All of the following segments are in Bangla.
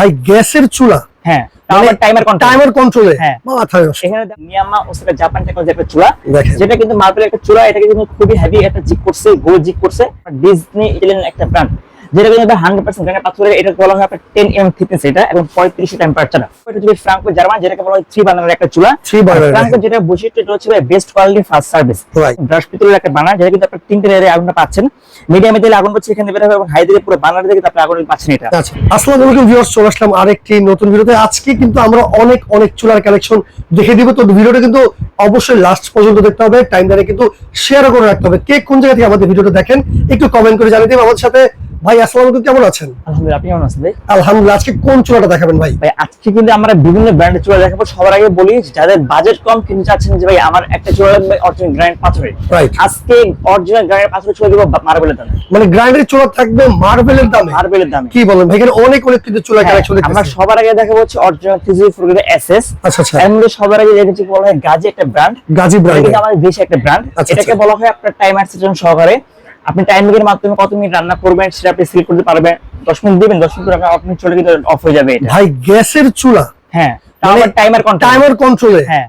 ভাই গ্যাসের চুলা। হ্যাঁ টাইমার কন্ট্রোল কন্ট্রোলে হ্যাঁ। এখানে মিয়ামা ওসাকা জাপান টেকনোলজি একটা চুলা। যেটা কিন্তু একটা চুলা এটা কিন্তু খুবই হেভি একটা জিক করছে গোল জিপ করছে। ডিজনি ইটালিয়ান একটা ব্র্যান্ড যেটা কিন্তু হান্ড্রেড পার্সেন্ট গ্রানের পাথরের এটা বলা হয় আপনার টেন এম থিকনেস এটা এবং পঁয়ত্রিশ টেম্পারেচার এটা হচ্ছে ফ্রাঙ্কো জার্মান যেটাকে বলা হয় থ্রি বার্নার একটা চুলা। Burner, ফ্রাঙ্কো যেটা বৈশিষ্ট্য এটা হচ্ছে best quality fast service Right. Brass পিতলের একটা বানার যেটা কিন্তু আপনার তিনটে লেয়ারে আগুনটা পাচ্ছেন। মিডিয়ামে দিলে আগুন পাচ্ছে এখানে বের হবে এবং হাই দিলে পুরো বানার দিকে আপনি আগুন পাচ্ছেন এটা। আচ্ছা আসসালামু আলাইকুম ভিউয়ার্স চলে আসলাম আরেকটি নতুন ভিডিওতে। আজকে কিন্তু আমরা অনেক অনেক চুলার কালেকশন দেখে দিব। তো ভিডিওটা কিন্তু অবশ্যই লাস্ট পর্যন্ত দেখতে হবে। টাইম ধরে কিন্তু শেয়ার করে রাখতে হবে। কে কোন জায়গা থেকে আমাদের ভিডিওটা দেখেন একটু কমেন্ট করে জানিয়ে দিন আমাদের সাথে ভাই আসসালামু আলাইকুম কেমন আছেন? আলহামদুলিল্লাহ আপনি কেমন আছেন ভাই? আলহামদুলিল্লাহ আজকে কোন চুলাটা দেখাবেন ভাই? ভাই আজকে কিন্তু আমরা বিভিন্ন ব্র্যান্ডের চুলা দেখাবো। সবার আগে বলি যাদের বাজেট কম কিন্তু চাচ্ছেন যে ভাই আমার একটা চুলা লাগবে অরিজিনাল গ্রাইন্ড পাথরের Right. আজকে অরিজিনাল গ্রাইন্ড পাথরের চুলা দিব মার্বেলের দামে। মানে গ্রাইন্ডের চুলা থাকবে মার্বেলের দামে? মার্বেলের দামে। কি বলেন ভাই এখানে অনেক অনেক কিন্তু চুলা হ্যাঁ, কালেকশন আমরা সবার আগে দেখাবো হচ্ছে অরিজিনাল থ্রি ফোর এসএস আচ্ছা আচ্ছা। এর মধ্যে সবার আগে দেখেছি বলা হয় গাজি একটা ব্র্যান্ড গাজী ব্র্যান্ড আমাদের দেশে একটা ব্র্যান্ড আচ্ছা, এটাকে আচ্ছা। বলা হয় আপনার টাইমার সিস্টেম সহকারে। আপনি টাইমিং এর মাধ্যমে কত মিনিট রান্না করবেন সেটা আপনি সিলেক্ট করতে পারবেন। দশ মিনিট দিবেন দশ মিনিট মিনিট চলে কিন্তু অফ হয়ে যাবে ভাই গ্যাসের চুলা? হ্যাঁ তারপর টাইমার কন্ট্রোল টাইমার কন্ট্রোলে হ্যাঁ।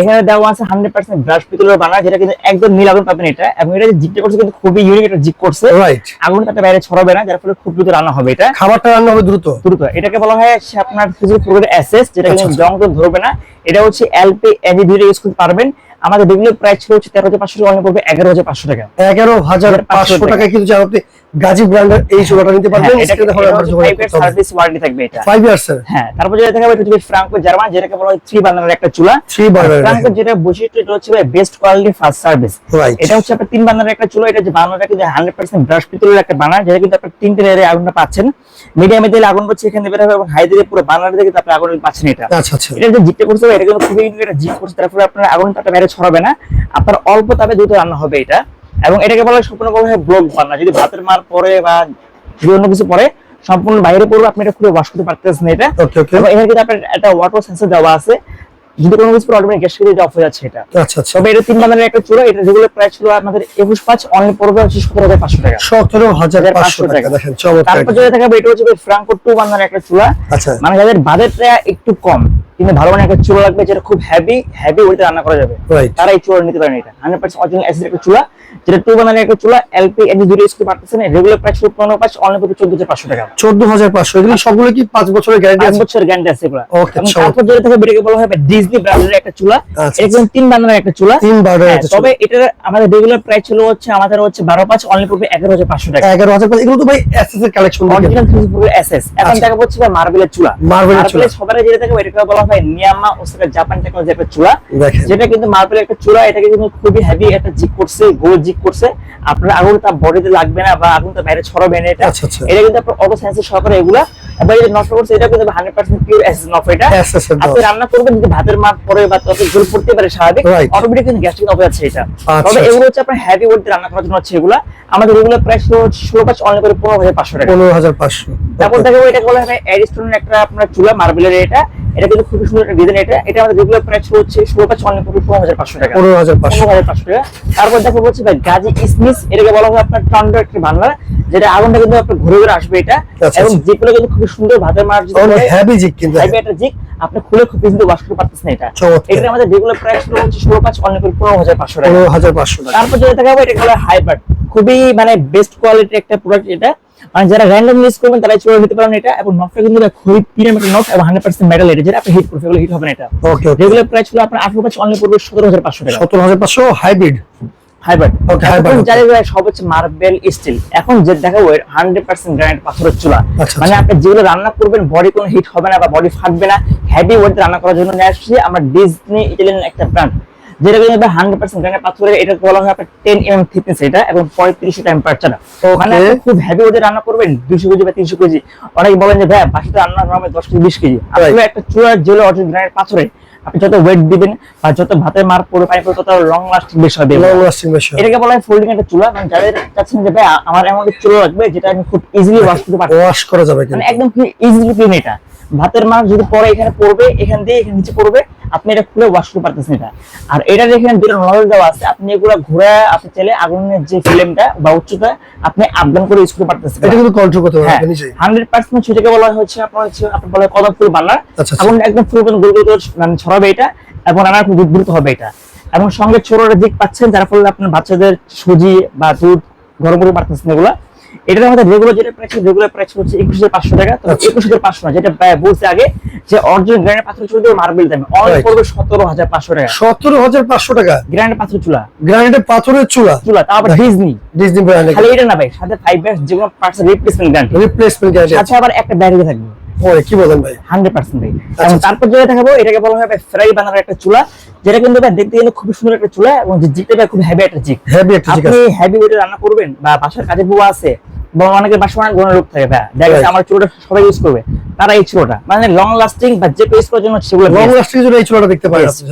এখানে দেওয়া আছে হান্ড্রেড পার্সেন্ট ব্রাশ পিতলের বানা যেটা কিন্তু একদম নীল আগুন পাবেন এটা। এবং এটা যে করছে কিন্তু খুবই ইউনিক করছে। রাইট আগুন তাতে বাইরে ছড়াবে না যার ফলে খুব দ্রুত রান্না হবে এটা। খাবারটা রান্না হবে দ্রুত? দ্রুত। এটাকে বলা হয় আপনার ফিজিক্যাল প্রোগ্রাম অ্যাসেস যেটা কিন্তু আচ্ছা, জং ধরবে না। এটা হচ্ছে এলপি এনজি দুইটা ইউজ করতে পারবেন। আমাদের রেগুলার প্রাইস ছিল হচ্ছে তেরো হাজার পাঁচশো টাকা অনলাইন পড়বে এগারো হাজার পাঁচশো টাকা এগারো হাজার পাঁচশো টাকা। কিন্তু আপনি গাজী ব্র্যান্ডের এই নিতে পারবেন এটা হবে সার্ভিস ওয়ারেন্টি থাকবে এটা। ফাইভ ইয়ার্স এর? হ্যাঁ তারপর যেটা দেখাবো এটা হচ্ছে ফ্রাঙ্কো জার্মান যেটাকে বলা হয় থ্রি বার্নারের একটা চুলা। থ্রি বার্নার ফ্রাঙ্কো যেটা বৈশিষ্ট্য এটা হচ্ছে বেস্ট কোয়ালিটি ফাস্ট সার্ভিস এটা হচ্ছে আপনার তিন বার্নারের একটা চুলা এটা যে বার্নারটা কিন্তু হান্ড্রেড পার্সেন্ট ব্রাশ পিতলের একটা বার্নার যেটা কিন্তু আপনার তিনটে লেয়ারে আগুনটা পাচ্ছেন। মিডিয়ামে দিলে আগুন পাচ্ছে এখানে বের হবে এবং হাই দিলে পুরো বার্নার দিকে আপনি আগুন পাচ্ছেন এটা। আচ্ছা আচ্ছা। এটা যে জিপটা হবে এটা কিন্তু খুবই ইউনিক জিপ করছে তারপরে আপনার আগুন তাপটা বাইরে ছড়াবে না। আপনার অল্প তাপে দ্রুত রান্না হবে এটা। এবং এটাকে বলা হয় সম্পূর্ণ বলা হয় ব্লক বার্নার যদি ভাতের মার পরে বা যদি অন্য কিছু পরে সম্পূর্ণ বাইরে পড়বে আপনি এটা খুলে ওয়াশ করতে পারতেছেন এটা। এবং এখানে কিন্তু আপনার একটা ওয়াটার সেন্সর দেওয়া আছে। যদি কোনো কিছু অটোমেটিক গ্যাস অফ হয়ে যাচ্ছে এটা। আচ্ছা আচ্ছা। তবে এটা তিন একটা চূড়া এটা রেগুলার প্রাইস ছিল আমাদের একুশ পাঁচ অনলাইন পড়বে হচ্ছে সতেরো হাজার পাঁচশো টাকা। সতেরো হাজার পাঁচশো টাকা দেখেন তারপর যেটা দেখাবো এটা হচ্ছে ফ্রাঙ্কো টু বার্নার একটা চূড়া আচ্ছা। মানে যাদের বাজেটটা একটু কম কিন্তু ভালো মানের একটা চুলা লাগবে যেটা খুব হেভি হেভি ওইটা রান্না করা যাবে। তারা এই চুলা নিতে পারেন এটা। হান্ড্রেড পার্সেন্ট অরিজিনাল অ্যাসিড একটা চুলা যেটা টু বানালে একটা চুলা এলপি এনজি দুটো করতে পারতেছেন রেগুলার প্রাইস ছিল পনেরো পাঁচ অনলাইন করতে চোদ্দ হাজার পাঁচশো টাকা। চোদ্দ হাজার পাঁচশো এগুলো সবগুলো কি পাঁচ বছরের গ্যারান্টি পাঁচ আছে? বছর গ্যারান্টি আছে এগুলো। তারপর যেটা থেকে বেরিয়ে বলা হবে ডিজনি ব্র্যান্ডের একটা চুলা। আচ্ছা, এটা তিন বানানোর একটা চুলা। তিন বারের হ্যাঁ, তবে এটার আমাদের রেগুলার প্রাইস ছিল হচ্ছে আমাদের হচ্ছে বারো পাঁচ অনলাইন করবে এগারো হাজার পাঁচশো টাকা। এগারো হাজার পাঁচ এগুলো তো ভাই এসএস এর কালেকশন অরিজিনাল এসএস এখন আচ্ছা। দেখা হচ্ছে মার্বেলের চুলা। মার্বেলের চুলা। সবার যেটা থাকে এটাকে বলা হয় নিয়ামা ওসাকা জাপান টেকনোলজি একটা চুলা দেখেন। যেটা কিন্তু মার্বেলের একটা চূড়া এটাকে কিন্তু খুবই হেভি একটা জিক করছে গোল জিক করছে। আপনার বডিতে লাগবে না বা বাইরে ছড়াবে না এটা। আচ্ছা, আচ্ছা। এটা কিন্তু আপনার অটো সহকারে এগুলা। এবার এটা নষ্ট করছে এটা কিন্তু হান্ড্রেড পার্সেন্ট পিওর এসএস নফ এটা। আপনি রান্না করবেন যদি ভাতের মার পরে বা তত ঝোল পড়তে পারে স্বাভাবিক। অটোমেটিক কিন্তু এটা। আচ্ছা, তবে। এগুলো হচ্ছে আপনার হেভি ওয়েট রান্না করার জন্য হচ্ছে এগুলা। আমাদের হচ্ছে ষোলো পাঁচ অনলাইন করে পনেরো হাজার পাঁচশো টাকা। পনেরো হাজার পাঁচশো। তারপর দেখো এটা বলা অ্যারিস্টোনের একটা আপনার চুলা মার্বেলের এটা। এটা কিন্তু খুবই সুন্দর একটা ডিজাইন এটা এটা আমাদের রেগুলার প্রাইস হচ্ছে ষোলো পাঁচ করে পনেরো হাজার পাঁচশো টাকা। পনেরো হাজার পাঁচশো। হাজার পাঁচশো টাকা। তারপর দেখো হচ্ছে ভাই গাজী ইসমিস এটাকে বলা হয় আপনার টন্ডো একটি বাংলা যেটা আগুনটা কিন্তু আপনার ঘুরে ঘুরে আসবে এটা। আচ্ছা, এবং আচ্ছা। যেগুলো কিন্তু খুব সুন্দর ভাতের মার অনেক হেভি জিক কিন্তু হাইবে একটা জিক আপনি খুলে খুব ইজিলি ওয়াশ করতে পারতেছেন এটা। এটা আমাদের রেগুলার প্রাইস হচ্ছে ষোলো পাঁচ করে পনেরো হাজার পাঁচশো টাকা। পনেরো হাজার পাঁচশো টাকা। তারপর যেটা দেখাবো এটা হলো হাইব্রিড খুবই মানে বেস্ট কোয়ালিটির একটা প্রোডাক্ট এটা। মানে যারা র্যান্ডম ইউজ করবেন তারা চলে নিতে পারেন এটা এবং কিন্তু খুবই প্রিমিয়াম একটা এবং হান্ড্রেড পার্সেন্ট মেটাল এটা যেটা আপনি হিট করতে গেলে হিট হবে না এটা। ওকে ওকে রেগুলার প্রাইস হলো আপনার আঠারো পাঁচ অনলাইন পড়বে সতেরো হাজার পাঁচশো টাকা। সতেরো হাজার পাঁচশো হাইব্রিড হাইব্রিড. যাদের যারা সব হচ্ছে মার্বেল স্টিল এখন যে দেখাবো হান্ড্রেড পার্সেন্ট গ্রানাইট পাথরের চুলা। আচ্ছা, মানে আচ্ছা। আপনি যেগুলো রান্না করবেন বডি কোনো হিট হবে না বা বডি ফাটবে না হেভি ওয়েট রান্না করার জন্য নিয়ে আসছি আমরা ডিজনি ইটালিয়ান একটা ব্র্যান্ড যেটা কিন্তু হান্ড্রেড পার্সেন্ট পাথরের এটা বলা হয় আপনার টেন এম থিকনেস এটা এবং পঁয়ত্রিশ টেম্পারেচার আপনি খুব রান্না করবেন দুশো কেজি বা তিনশো কেজি। অনেকে বলেন যে ভাই বাসাতে রান্না হবে দশ কেজি বিশ কেজি। আসলে একটা চুলার জেলে অরিজিনাল গ্রানাইট পাথরে আপনি যত ওয়েট দিবেন বা যত ভাতের মার পড়ে পানি তত লং লাস্টিং বেশি হবে। লং লাস্টিং বেশি এটাকে বলা হয় ফোল্ডিং একটা চুলা মানে যাদের চাচ্ছেন যে ভাই আমার এমন একটা চুলা লাগবে যেটা আমি খুব ইজিলি ওয়াশ করতে পারব। ওয়াশ করা যাবে মানে একদম ইজিলি ক্লিন এটা। ভাতের মার যদি পরে এখানে পড়বে এখান দিয়ে এখানে নিচে পড়বে আপনি এটা খুলে ওয়াশ করতে পারতেছেন এটা। আর এটার এখানে দুটো নজল দেওয়া আছে আপনি এগুলো ঘুরে আপনি চাইলে আগুনের যে ফ্লেমটা বা উচ্চতা আপনি আপ ডাউন করে ইউজ করতে পারতেছেন। এটা কিন্তু কন্ট্রোল করতে হ্যাঁ পারবেন হান্ড্রেড পার্সেন্ট সেটাকে বলা হচ্ছে আপনার হচ্ছে আপনার বলা হয় কদম ফুল বান্নার আচ্ছা, আচ্ছা। আগুন একদম ফুল গোল গোল মানে ছড়াবে এটা এবং রান্নার খুব দ্রুত হবে এটা। এবং সঙ্গে ছোটটা দিক পাচ্ছেন যার ফলে আপনার বাচ্চাদের সুজি বা দুধ গরম করে পারতেছেন এগুলা। এটার আমাদের রেগুলার যেটা প্রাইস রেগুলার প্রাইস হচ্ছে একুশ হাজার পাঁচশো টাকা। তো আচ্ছা। একুশ হাজার পাঁচশো না যেটা বলছে আগে যে অরিজিনাল গ্র্যান্ড পাথর চুলা দিয়ে মার্বেল দামে অল. পড়বে সতেরো হাজার পাঁচশো টাকা। সতেরো হাজার পাঁচশো টাকা? গ্র্যান্ড পাথর চুলা। গ্র্যান্ড পাথরের চুলা? চুলা তারপর ডিজনি ডিজনি খালি এটা না ভাই সাথে ফাইভ ব্যাস parts replacement guarantee replacement guarantee আচ্ছা আবার একটা ব্যাটারি থাকবে। ওরে কি বলেন ভাই? হান্ড্রেড পার্সেন্ট ভাই। আচ্ছা, এবং আচ্ছা। তারপর যেটা দেখাবো এটাকে বলা হয় ফ্রাই বানানোর একটা চুলা যেটা কিন্তু ভাই দেখতে খুব সুন্দর একটা চুলা এবং ভাই খুব হেভি একটা জিক হেভি একটা আপনি হেভি ওয়েটে রান্না করবেন বা বাসার কাজে বুয়া আছে বা অনেকের বাসায় অনেক গরম লোক থাকে ভাই। দেখা যাচ্ছে আমার চুলাটা সবাই ইউজ করবে। তারা এই চুলাটা মানে লং লাস্টিং বা যে ইউজ করার জন্য সেগুলো লং। লাস্টিং জন্য এই চুলাটা দেখতে পারেন আপনি।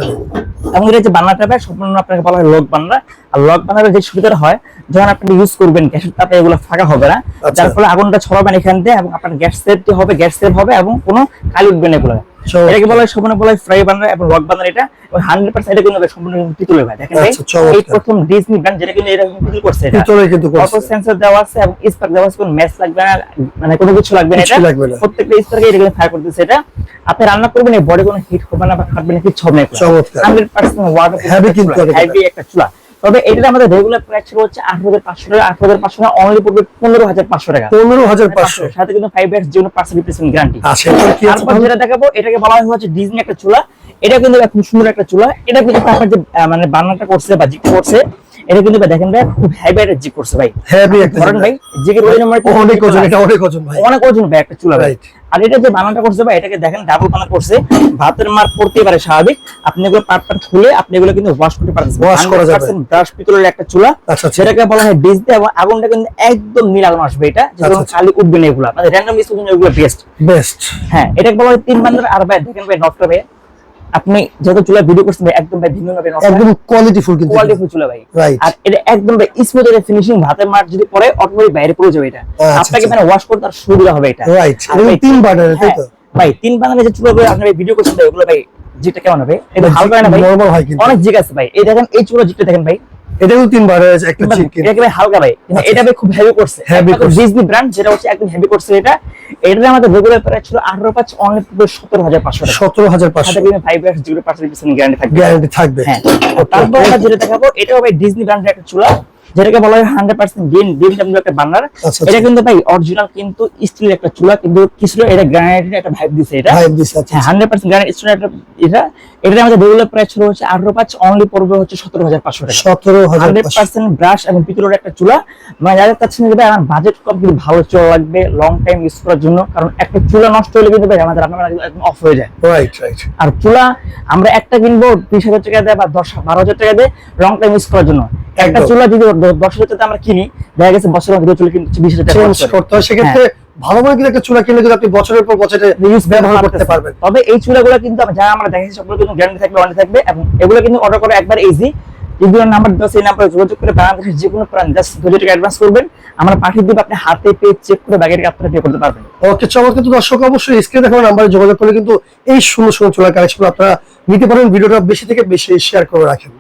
এবং এটা যে বান্নাটা ভাই সম্পূর্ণ আপনাকে বলা হয় লক বান্না আর লক বান্নার যে সুবিধাটা হয় যখন আপনি ইউজ করবেন গ্যাসের তাপে এগুলো ফাঁকা হবে না আচ্ছা। যার ফলে আগুনটা ছড়াবেন এখান দিয়ে এবং আপনার গ্যাস সেফটি হবে গ্যাস সেভ হবে এবং কোনো কালি উঠবে না এগুলো। এটাকে বলা হয় সম্পূর্ণ বলা হয় ফ্রাই বান্নার এবং লক বান্নার এটা। এবং হান্ড্রেড পার্সেন্ট এটা কিন্তু সম্পূর্ণ পিতলের ভাই দেখেন আচ্ছা। এই প্রথম ডিজনি ব্র্যান্ড যেটা কিন্তু এরকম পিতল করছে এটা। কিন্তু অটো সেন্সর দেওয়া আছে এবং স্পার্ক দেওয়া আছে কোনো ম্যাচ লাগবে না মানে কোনো কিছু লাগবে না এটা। প্রত্যেকটা স্পার্কে এটা কিন্তু ফায়ার করতেছে এটা। আপনি রান্না করবেন এই বডি কোনো হিট হবে না বা ফাটবে না কিছু হবে না হান্ড্রেড পার্সেন্ট ওয়াটার অনেক একটা চুলা। তবে এটা আমাদের রেগুলার প্রাইস ছিল হচ্ছে আট হাজার পাঁচশো টাকা আট হাজার পাঁচশো টাকা অনলি পড়বে পনেরো হাজার পাঁচশো টাকা। পনেরো হাজার পাঁচশো। সাথে কিন্তু ফাইভ ইয়ার্স জন্য পার্সেন্ট রিপ্লেসমেন্ট গ্যারান্টি তারপর যেটা দেখাবো এটাকে বলা হয় হচ্ছে ডিজনি একটা চুলা। এটা কিন্তু খুব সুন্দর একটা চুলা। এটা কিন্তু আপনার যে মানে বান্নাটা করছে বা জিক করছে এটা কিন্তু দেখেন ভাই খুব হেভি একটা জিক করছে ভাই। হেভি একটা ভাই জিকের ওজন আমার অনেক ওজন এটা অনেক ওজন ভাই। অনেক ওজন ভাই একটা চুলা ভাই. আর এটা যে বানানটা করছে ভাই এটাকে দেখেন ডাবল বানা করছে। ভাতের মার পড়তে পারে স্বাভাবিক। আপনি এগুলো পার্ট পার্ট খুলে আপনি এগুলো কিন্তু ওয়াশ করতে পারেন ওয়াশ করা যাবে। ব্রাশ পিতলের একটা চুলা। আচ্ছা আচ্ছা। সেটাকে বলা হয় বেজ দিয়ে এবং আগুনটা কিন্তু একদম নীল আগুন আসবে এটা। যে আচ্ছা, আচ্ছা। খালি উঠবে না এগুলো। মানে র্যান্ডম ইস্যু এগুলো বেস্ট বেস্ট হ্যাঁ এটাকে বলা হয় তিন বান্দার। আর ভাই দেখেন ভাই নটটা ভাই আপনি যেহেতু চুলা ভিডিও করছেন ভাই একদম ভাই ভিন্ন ভাবে একদম কোয়ালিটি ফুল কিন্তু কোয়ালিটি ফুল চুলা ভাই। আর এটা একদম ভাই স্মুথ এর ফিনিশিং ভাতে মার যদি পরে অটোমেটিক বাইরে পড়ে যাবে এটা। আচ্ছা, আপনাকে আচ্ছা। মানে ওয়াশ করতে আর সুবিধা হবে এটা। রাইট তিন বাটারে তাই হ্যাঁ, তো ভাই তিন বাটারে যে চুলাগুলো আপনি ভিডিও করছেন ভাই ওগুলো ভাই জিটা কেমন হবে এটা ভালো হালকা না ভাই? নরমাল হয় কিন্তু। অনেক জিগ আছে ভাই। এই দেখেন এই চুলা যেটা দেখেন ভাই। এটা কিন্তু তিন বার্নার একটা চিকেন এটা হালকা ভাই। কিন্তু আচ্ছা, এটা ভাই খুব হেভি করছে। Heavy করছে। ডিজনি ব্র্যান্ড যেটা হচ্ছে একদম হেভি করছে এটা। এটা আমাদের রেগুলার প্রাইস ছিল 18 পাঁচ অনলি সতেরো হাজার পাঁচশো টাকা। কিন্তু five years zero percent guarantee থাকবে। গ্যারান্টি থাকবে। হ্যাঁ। তারপর আমরা যেটা দেখাবো এটাও ভাই ডিজনি ব্র্যান্ডের একটা চুলা। যেটাকে বলা হয় হান্ড্রেড পার্সেন্ট গ্রিন বিএমডব্লিউ একটা বার্নার আচ্ছা, এটা আচ্ছা। কিন্তু ভাই অরিজিনাল কিন্তু স্টিলের একটা চুলা কিন্তু কিছুটা এটা গ্রানাইটের একটা ভাইব দিছে এটা। আচ্ছা হ্যাঁ হান্ড্রেড পার্সেন্ট গ্রানাইট স্টোন একটা এটা। এটা আমাদের রেগুলার প্রাইস ছিল হচ্ছে আঠারো পাঁচ অনলি পড়বে হচ্ছে সতেরো হাজার পাঁচশো টাকা। সতেরো হান্ড্রেড পার্সেন্ট ব্রাশ এবং পিতলের একটা চুলা। মানে যাদের চাচ্ছেন যে ভাই আমার বাজেট কম কিন্তু ভালো চুলা লাগবে লং টাইম ইউজ করার জন্য কারণ একটা চুলা নষ্ট হলে কিন্তু ভাই আমাদের রান্না একদম অফ হয়ে যায়। রাইট রাইট আর চুলা আমরা একটা কিনবো বিশ হাজার টাকা দেয় বা দশ বারো হাজার টাকা দেয় লং টাইম ইউজ করার জন্য। একটা চুলা যদি আমরা কিনি। দেখা গেছে বছরের মধ্যে চুলা কিন্তু বিশ হাজার চেঞ্জ করতে হয় সেক্ষেত্রে ভালো করে কিন্তু একটা চুলা কিনলে কিন্তু আপনি বছরের পর বছরে ব্যবহার করতে পারবেন। তবে এই চুলাগুলো কিন্তু আমরা- যা আমরা দেখেছি সবগুলো কিন্তু গ্যারান্টি থাকবে ওয়ারেন্টি থাকবে এবং এগুলো কিন্তু অর্ডার করে একবার ইজি যদি নাম্বার দেওয়া সেই নাম্বারে যোগাযোগ করে বাংলাদেশের যে কোনো প্রাণ জাস্ট দু হাজার টাকা অ্যাডভান্স করবেন। আমরা পাঠিয়ে দিব আপনি হাতে পেয়ে চেক করে ব্যাগের আপনারা পে করতে পারবেন। ওকে চমৎকার। তো দর্শক অবশ্যই স্ক্রিনে নাম্বারে যোগাযোগ করলে কিন্তু এই সুন্দর সুন্দর চুলা কালেকশন আপনারা নিতে পারেন। ভিডিওটা বেশি থেকে বেশি শেয়ার করে রাখেন।